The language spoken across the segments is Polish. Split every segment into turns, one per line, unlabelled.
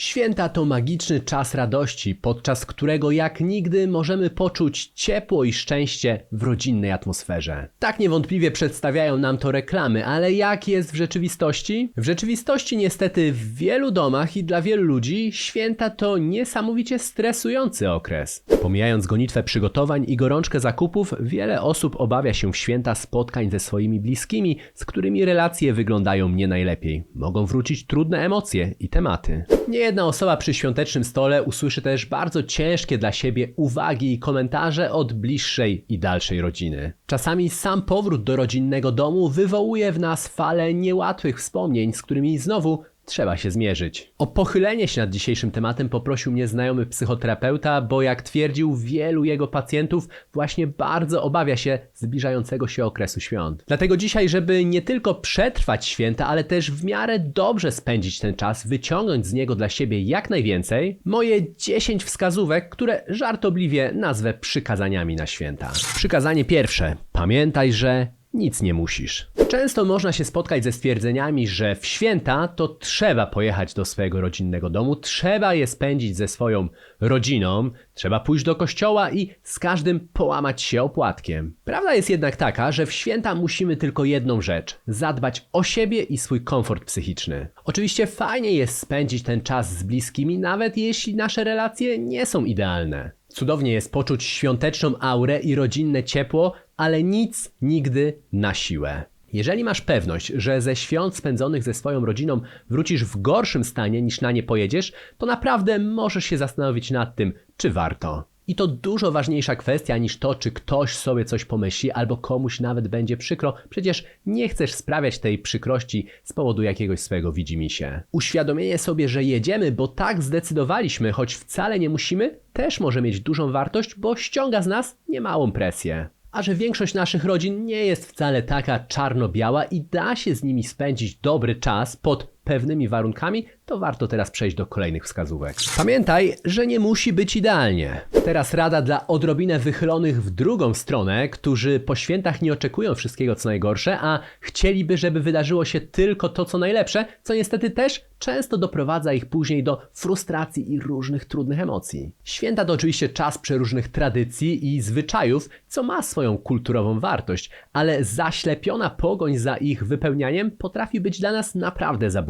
Święta to magiczny czas radości, podczas którego jak nigdy możemy poczuć ciepło i szczęście w rodzinnej atmosferze. Tak niewątpliwie przedstawiają nam to reklamy, ale jak jest w rzeczywistości? W rzeczywistości niestety w wielu domach i dla wielu ludzi święta to niesamowicie stresujący okres. Pomijając gonitwę przygotowań i gorączkę zakupów, wiele osób obawia się w święta spotkań ze swoimi bliskimi, z którymi relacje wyglądają nie najlepiej. Mogą wrócić trudne emocje i tematy. Niejedna osoba przy świątecznym stole usłyszy też bardzo ciężkie dla siebie uwagi i komentarze od bliższej i dalszej rodziny. Czasami sam powrót do rodzinnego domu wywołuje w nas falę niełatwych wspomnień, z którymi znowu trzeba się zmierzyć. O pochylenie się nad dzisiejszym tematem poprosił mnie znajomy psychoterapeuta, bo jak twierdził, wielu jego pacjentów właśnie bardzo obawia się zbliżającego się okresu świąt. Dlatego dzisiaj, żeby nie tylko przetrwać święta, ale też w miarę dobrze spędzić ten czas, wyciągnąć z niego dla siebie jak najwięcej, moje 10 wskazówek, które żartobliwie nazwę przykazaniami na święta. Przykazanie pierwsze. Pamiętaj, że nic nie musisz. Często można się spotkać ze stwierdzeniami, że w święta to trzeba pojechać do swojego rodzinnego domu, trzeba je spędzić ze swoją rodziną, trzeba pójść do kościoła i z każdym połamać się opłatkiem. Prawda jest jednak taka, że w święta musimy tylko jedną rzecz zadbać o siebie i swój komfort psychiczny. Oczywiście fajnie jest spędzić ten czas z bliskimi, nawet jeśli nasze relacje nie są idealne. Cudownie jest poczuć świąteczną aurę i rodzinne ciepło, ale nic nigdy na siłę. Jeżeli masz pewność, że ze świąt spędzonych ze swoją rodziną wrócisz w gorszym stanie niż na nie pojedziesz, to naprawdę możesz się zastanowić nad tym, czy warto. I to dużo ważniejsza kwestia niż to, czy ktoś sobie coś pomyśli, albo komuś nawet będzie przykro. Przecież nie chcesz sprawiać tej przykrości z powodu jakiegoś swojego widzimisię. Uświadomienie sobie, że jedziemy, bo tak zdecydowaliśmy, choć wcale nie musimy, też może mieć dużą wartość, bo ściąga z nas niemałą presję. A że większość naszych rodzin nie jest wcale taka czarno-biała i da się z nimi spędzić dobry czas pod pewnymi warunkami, to warto teraz przejść do kolejnych wskazówek. Pamiętaj, że nie musi być idealnie. Teraz rada dla odrobinę wychylonych w drugą stronę, którzy po świętach nie oczekują wszystkiego co najgorsze, a chcieliby, żeby wydarzyło się tylko to co najlepsze, co niestety też często doprowadza ich później do frustracji i różnych trudnych emocji. Święta to oczywiście czas przeróżnych tradycji i zwyczajów, co ma swoją kulturową wartość, ale zaślepiona pogoń za ich wypełnianiem potrafi być dla nas naprawdę zabójcza.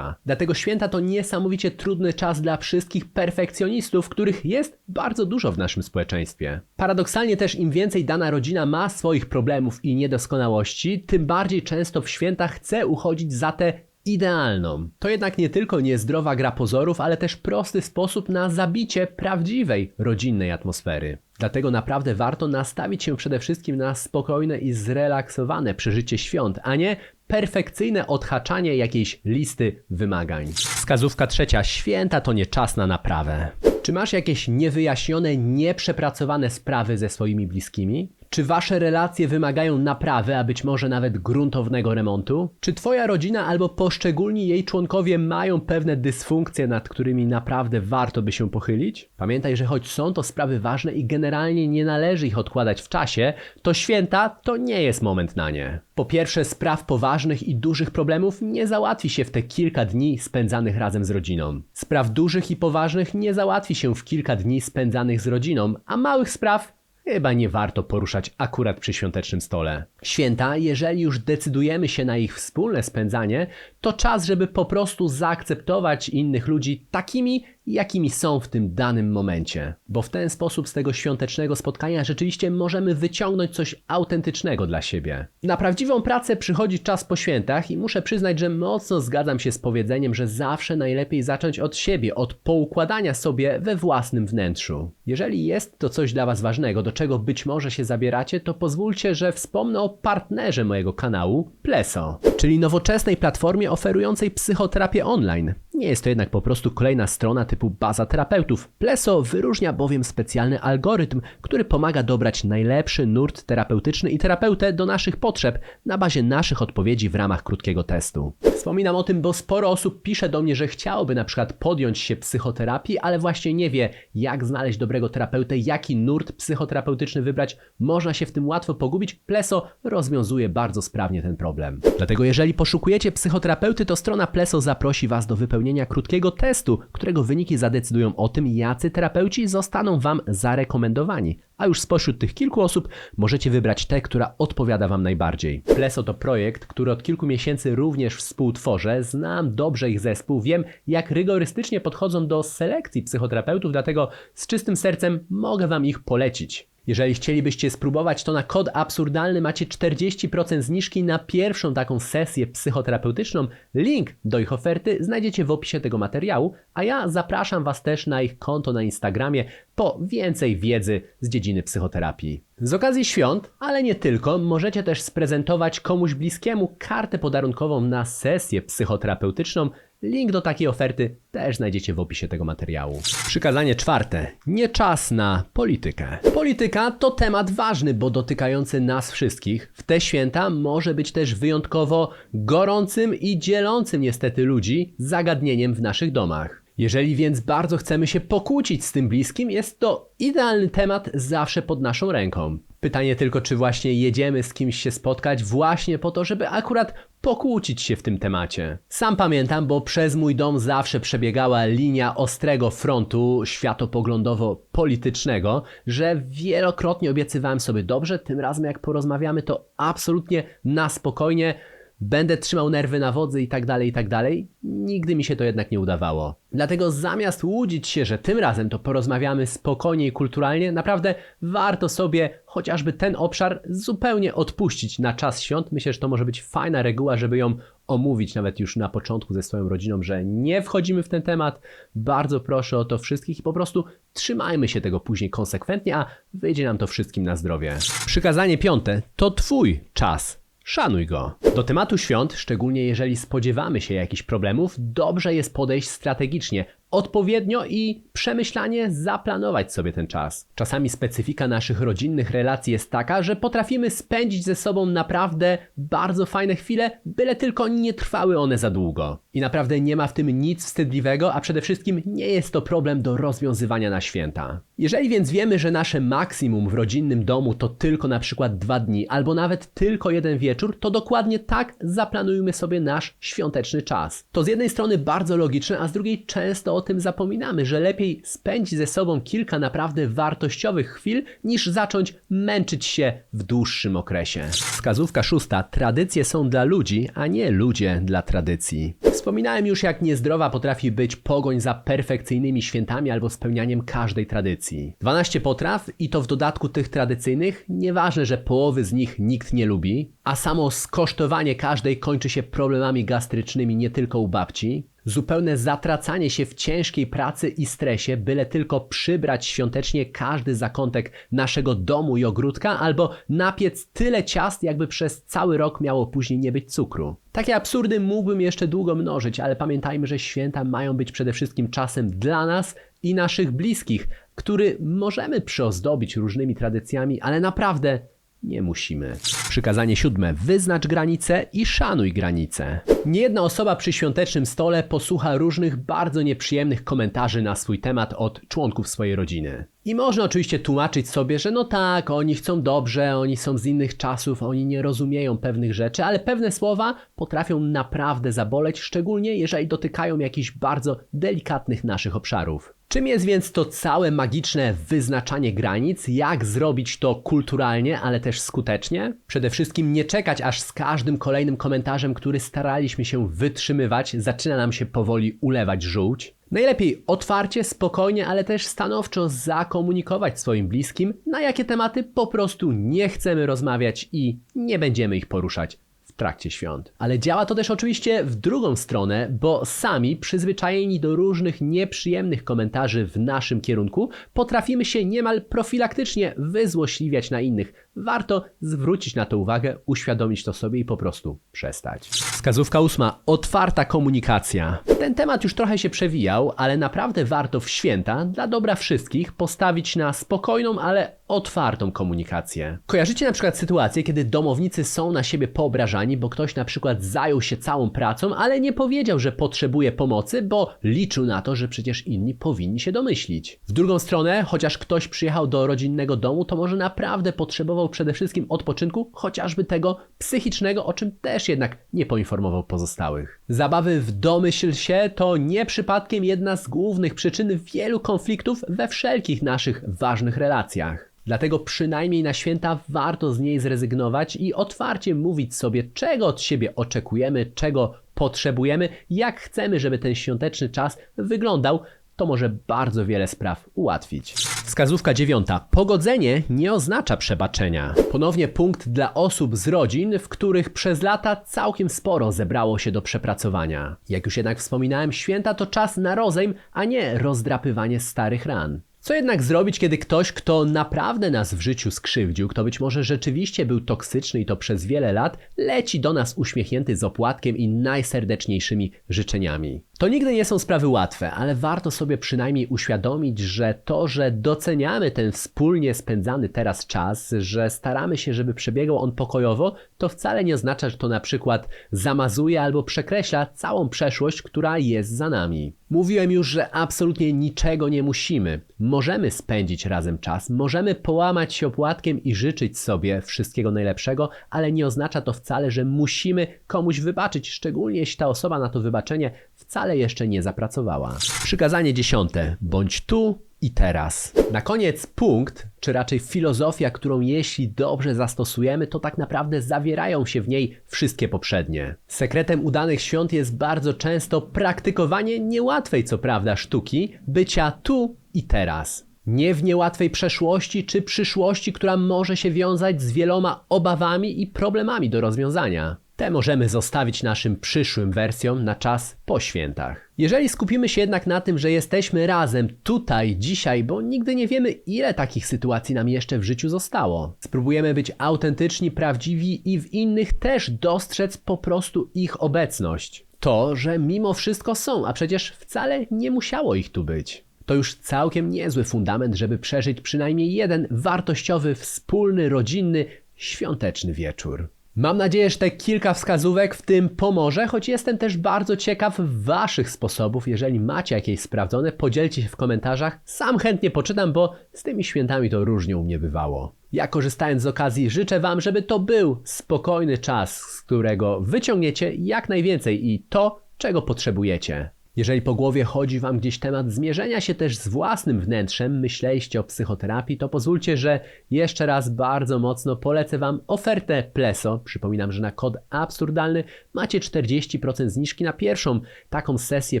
Dlatego święta to niesamowicie trudny czas dla wszystkich perfekcjonistów, których jest bardzo dużo w naszym społeczeństwie. Paradoksalnie też im więcej dana rodzina ma swoich problemów i niedoskonałości, tym bardziej często w świętach chce uchodzić za tę idealną. To jednak nie tylko niezdrowa gra pozorów, ale też prosty sposób na zabicie prawdziwej rodzinnej atmosfery. Dlatego naprawdę warto nastawić się przede wszystkim na spokojne i zrelaksowane przeżycie świąt, a nie perfekcyjne odhaczanie jakiejś listy wymagań. Wskazówka trzecia. Święta to nie czas na naprawę. Czy masz jakieś niewyjaśnione, nieprzepracowane sprawy ze swoimi bliskimi? Czy wasze relacje wymagają naprawy, a być może nawet gruntownego remontu? Czy twoja rodzina albo poszczególni jej członkowie mają pewne dysfunkcje, nad którymi naprawdę warto by się pochylić? Pamiętaj, że choć są to sprawy ważne i generalnie nie należy ich odkładać w czasie, to święta to nie jest moment na nie. Po pierwsze, spraw poważnych i dużych problemów nie załatwi się w te kilka dni spędzanych razem z rodziną. Spraw dużych i poważnych nie załatwi się w kilka dni spędzanych z rodziną, a małych spraw Chyba nie warto poruszać akurat przy świątecznym stole. Święta, jeżeli już decydujemy się na ich wspólne spędzanie, to czas, żeby po prostu zaakceptować innych ludzi takimi, jakimi są w tym danym momencie. Bo w ten sposób z tego świątecznego spotkania rzeczywiście możemy wyciągnąć coś autentycznego dla siebie. Na prawdziwą pracę przychodzi czas po świętach i muszę przyznać, że mocno zgadzam się z powiedzeniem, że zawsze najlepiej zacząć od siebie, od poukładania sobie we własnym wnętrzu. Jeżeli jest to coś dla Was ważnego, do czego być może się zabieracie, to pozwólcie, że wspomnę o partnerze mojego kanału, Pleso, czyli nowoczesnej platformie oferującej psychoterapię online. Nie jest to jednak po prostu kolejna strona typu baza terapeutów. Pleso wyróżnia bowiem specjalny algorytm, który pomaga dobrać najlepszy nurt terapeutyczny i terapeutę do naszych potrzeb na bazie naszych odpowiedzi w ramach krótkiego testu. Wspominam o tym, bo sporo osób pisze do mnie, że chciałoby na przykład podjąć się psychoterapii, ale właśnie nie wie, jak znaleźć dobrego terapeutę, jaki nurt psychoterapeutyczny wybrać. Można się w tym łatwo pogubić. Pleso rozwiązuje bardzo sprawnie ten problem. Dlatego jeżeli poszukujecie psychoterapeuty, to strona Pleso zaprosi Was do wypełnienia wypełnienia krótkiego testu, którego wyniki zadecydują o tym, jacy terapeuci zostaną Wam zarekomendowani. A już spośród tych kilku osób możecie wybrać tę, która odpowiada Wam najbardziej. Pleso to projekt, który od kilku miesięcy również współtworzę. Znam dobrze ich zespół, wiem jak rygorystycznie podchodzą do selekcji psychoterapeutów, dlatego z czystym sercem mogę Wam ich polecić. Jeżeli chcielibyście spróbować, to na kod absurdalny macie 40% zniżki na pierwszą taką sesję psychoterapeutyczną. Link do ich oferty znajdziecie w opisie tego materiału, a ja zapraszam Was też na ich konto na Instagramie po więcej wiedzy z dziedziny psychoterapii. Z okazji świąt, ale nie tylko, możecie też sprezentować komuś bliskiemu kartę podarunkową na sesję psychoterapeutyczną. Link do takiej oferty też znajdziecie w opisie tego materiału. Przykazanie czwarte. Nie czas na politykę. Polityka to temat ważny, bo dotykający nas wszystkich. W te święta może być też wyjątkowo gorącym i dzielącym niestety ludzi zagadnieniem w naszych domach. Jeżeli więc bardzo chcemy się pokłócić z tym bliskim, jest to idealny temat zawsze pod naszą ręką. Pytanie tylko, czy właśnie jedziemy z kimś się spotkać właśnie po to, żeby akurat pokłócić się w tym temacie. Sam pamiętam, bo przez mój dom zawsze przebiegała linia ostrego frontu światopoglądowo-politycznego, że wielokrotnie obiecywałem sobie dobrze, tym razem jak porozmawiamy, to absolutnie na spokojnie będę trzymał nerwy na wodzy i tak dalej, i tak dalej. Nigdy mi się to jednak nie udawało. Dlatego zamiast łudzić się, że tym razem to porozmawiamy spokojnie i kulturalnie, naprawdę warto sobie chociażby ten obszar zupełnie odpuścić na czas świąt. Myślę, że to może być fajna reguła, żeby ją omówić nawet już na początku ze swoją rodziną, że nie wchodzimy w ten temat. Bardzo proszę o to wszystkich i po prostu trzymajmy się tego później konsekwentnie, a wyjdzie nam to wszystkim na zdrowie. Przykazanie piąte to Twój czas. Szanuj go. Do tematu świąt, szczególnie jeżeli spodziewamy się jakichś problemów, dobrze jest podejść strategicznie, odpowiednio i przemyślanie zaplanować sobie ten czas. Czasami specyfika naszych rodzinnych relacji jest taka, że potrafimy spędzić ze sobą naprawdę bardzo fajne chwile, byle tylko nie trwały one za długo. I naprawdę nie ma w tym nic wstydliwego, a przede wszystkim nie jest to problem do rozwiązywania na święta. Jeżeli więc wiemy, że nasze maksimum w rodzinnym domu to tylko na przykład dwa dni, albo nawet tylko jeden wieczór, to dokładnie tak zaplanujmy sobie nasz świąteczny czas. To z jednej strony bardzo logiczne, a z drugiej często o tym zapominamy, że lepiej spędzić ze sobą kilka naprawdę wartościowych chwil, niż zacząć męczyć się w dłuższym okresie. Wskazówka szósta. Tradycje są dla ludzi, a nie ludzie dla tradycji. Wspominałem już, jak niezdrowa potrafi być pogoń za perfekcyjnymi świętami albo spełnianiem każdej tradycji. 12 potraw i to w dodatku tych tradycyjnych, nieważne, że połowy z nich nikt nie lubi, a samo skosztowanie każdej kończy się problemami gastrycznymi nie tylko u babci, Zupełne zatracanie się w ciężkiej pracy i stresie, byle tylko przybrać świątecznie każdy zakątek naszego domu i ogródka, albo napiec tyle ciast, jakby przez cały rok miało później nie być cukru. Takie absurdy mógłbym jeszcze długo mnożyć, ale pamiętajmy, że święta mają być przede wszystkim czasem dla nas i naszych bliskich, który możemy przyozdobić różnymi tradycjami, ale naprawdę nie musimy. Przykazanie siódme. Wyznacz granice i szanuj granice. Niejedna osoba przy świątecznym stole posłucha różnych bardzo nieprzyjemnych komentarzy na swój temat od członków swojej rodziny. I można oczywiście tłumaczyć sobie, że no tak, oni chcą dobrze, oni są z innych czasów, oni nie rozumieją pewnych rzeczy, ale pewne słowa potrafią naprawdę zaboleć, szczególnie jeżeli dotykają jakichś bardzo delikatnych naszych obszarów. Czym jest więc to całe magiczne wyznaczanie granic? Jak zrobić to kulturalnie, ale też skutecznie? Przede wszystkim nie czekać, aż z każdym kolejnym komentarzem, który staraliśmy się wytrzymywać, zaczyna nam się powoli ulewać żółć. Najlepiej otwarcie, spokojnie, ale też stanowczo zakomunikować swoim bliskim, na jakie tematy po prostu nie chcemy rozmawiać i nie będziemy ich poruszać w trakcie świąt. Ale działa to też oczywiście w drugą stronę, bo sami przyzwyczajeni do różnych nieprzyjemnych komentarzy w naszym kierunku, potrafimy się niemal profilaktycznie wyzłośliwiać na innych. Warto zwrócić na to uwagę, uświadomić to sobie i po prostu przestać. Wskazówka ósma. Otwarta komunikacja. Ten temat już trochę się przewijał, ale naprawdę warto w święta, dla dobra wszystkich, postawić na spokojną, ale otwartą komunikację. Kojarzycie na przykład sytuację, kiedy domownicy są na siebie poobrażani, bo ktoś na przykład zajął się całą pracą, ale nie powiedział, że potrzebuje pomocy, bo liczył na to, że przecież inni powinni się domyślić. W drugą stronę, chociaż ktoś przyjechał do rodzinnego domu, to może naprawdę potrzebował przede wszystkim odpoczynku, chociażby tego psychicznego, o czym też jednak nie poinformował pozostałych. Zabawy w domyśl się to nie przypadkiem jedna z głównych przyczyn wielu konfliktów we wszelkich naszych ważnych relacjach. Dlatego przynajmniej na święta warto z niej zrezygnować i otwarcie mówić sobie, czego od siebie oczekujemy, czego potrzebujemy, jak chcemy, żeby ten świąteczny czas wyglądał. To może bardzo wiele spraw ułatwić. Wskazówka dziewiąta. Pogodzenie nie oznacza przebaczenia. Ponownie punkt dla osób z rodzin, w których przez lata całkiem sporo zebrało się do przepracowania. Jak już jednak wspominałem, święta to czas na rozejm, a nie rozdrapywanie starych ran. Co jednak zrobić, kiedy ktoś, kto naprawdę nas w życiu skrzywdził, kto być może rzeczywiście był toksyczny i to przez wiele lat, leci do nas uśmiechnięty z opłatkiem i najserdeczniejszymi życzeniami? To nigdy nie są sprawy łatwe, ale warto sobie przynajmniej uświadomić, że to, że doceniamy ten wspólnie spędzany teraz czas, że staramy się, żeby przebiegał on pokojowo, to wcale nie oznacza, że to na przykład zamazuje albo przekreśla całą przeszłość, która jest za nami. Mówiłem już, że absolutnie niczego nie musimy. Możemy spędzić razem czas, możemy połamać się opłatkiem i życzyć sobie wszystkiego najlepszego, ale nie oznacza to wcale, że musimy komuś wybaczyć, szczególnie jeśli ta osoba na to wybaczenie wcale jeszcze nie zapracowała. Przykazanie dziesiąte. Bądź tu i teraz. Na koniec punkt, czy raczej filozofia, którą jeśli dobrze zastosujemy, to tak naprawdę zawierają się w niej wszystkie poprzednie. Sekretem udanych świąt jest bardzo często praktykowanie niełatwej, co prawda, sztuki bycia tu i teraz. Nie w niełatwej przeszłości czy przyszłości, która może się wiązać z wieloma obawami i problemami do rozwiązania. Te możemy zostawić naszym przyszłym wersjom na czas po świętach. Jeżeli skupimy się jednak na tym, że jesteśmy razem tutaj, dzisiaj, bo nigdy nie wiemy, ile takich sytuacji nam jeszcze w życiu zostało, spróbujemy być autentyczni, prawdziwi i w innych też dostrzec po prostu ich obecność. To, że mimo wszystko są, a przecież wcale nie musiało ich tu być. To już całkiem niezły fundament, żeby przeżyć przynajmniej jeden wartościowy, wspólny, rodzinny, świąteczny wieczór. Mam nadzieję, że te kilka wskazówek w tym pomoże, choć jestem też bardzo ciekaw Waszych sposobów. Jeżeli macie jakieś sprawdzone, podzielcie się w komentarzach. Sam chętnie poczytam, bo z tymi świętami to różnie u mnie bywało. Ja korzystając z okazji życzę Wam, żeby to był spokojny czas, z którego wyciągniecie jak najwięcej i to, czego potrzebujecie. Jeżeli po głowie chodzi Wam gdzieś temat zmierzenia się też z własnym wnętrzem, myśleliście o psychoterapii, to pozwólcie, że jeszcze raz bardzo mocno polecę Wam ofertę Pleso. Przypominam, że na kod absurdalny macie 40% zniżki na pierwszą taką sesję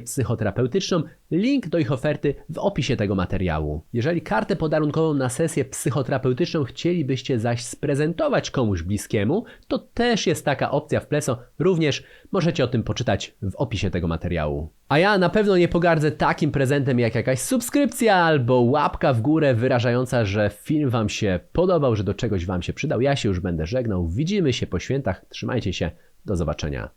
psychoterapeutyczną. Link do ich oferty w opisie tego materiału. Jeżeli kartę podarunkową na sesję psychoterapeutyczną chcielibyście zaś sprezentować komuś bliskiemu, to też jest taka opcja w Pleso. Również możecie o tym poczytać w opisie tego materiału. A ja na pewno nie pogardzę takim prezentem jak jakaś subskrypcja albo łapka w górę wyrażająca, że film Wam się podobał, że do czegoś Wam się przydał. Ja się już będę żegnał. Widzimy się po świętach. Trzymajcie się. Do zobaczenia.